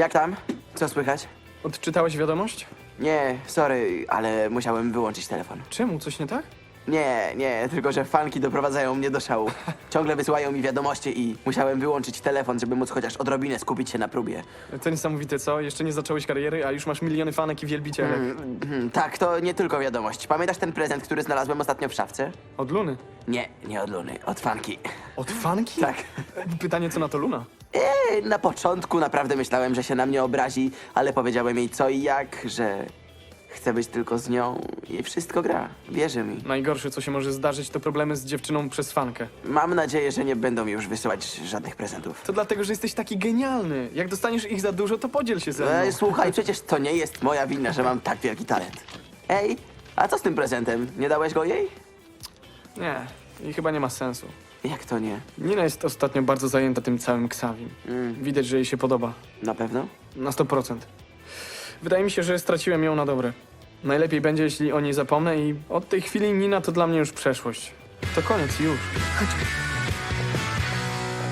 Jak tam? Co słychać? Odczytałeś wiadomość? Nie, sorry, ale musiałem wyłączyć telefon. Czemu? Coś nie tak? Nie, nie, tylko że fanki doprowadzają mnie do szału. Ciągle wysyłają mi wiadomości i musiałem wyłączyć telefon, żeby móc chociaż odrobinę skupić się na próbie. To niesamowite, co? Jeszcze nie zacząłeś kariery, a już masz miliony fanek i wielbicielek. Mhm, tak, to nie tylko wiadomość. Pamiętasz ten prezent, który znalazłem ostatnio w szafce? Od Luny. Nie, nie od Luny, od fanki. Od fanki? Tak. Pytanie, co na to Luna? Eee, na początku naprawdę myślałem, że się na mnie obrazi, ale powiedziałem jej co i jak, że chcę być tylko z nią i wszystko gra. Wierzy mi. Najgorsze, co się może zdarzyć, to problemy z dziewczyną przez fankę. Mam nadzieję, że nie będą mi już wysyłać żadnych prezentów. To dlatego, że jesteś taki genialny. Jak dostaniesz ich za dużo, to podziel się ze mną. Ej, słuchaj, przecież to nie jest moja wina, że mam tak wielki talent. Ej, a co z tym prezentem? Nie dałeś go jej? Nie, i chyba nie ma sensu. Jak to nie? Nina jest ostatnio bardzo zajęta tym całym Ksawim. Mm, Widać, że jej się podoba. na pewno? Na 100%. Wydaje mi się, że straciłem ją na dobre. Najlepiej będzie, jeśli o niej zapomnę i od tej chwili Nina to dla mnie już przeszłość. To koniec, już. Chodź.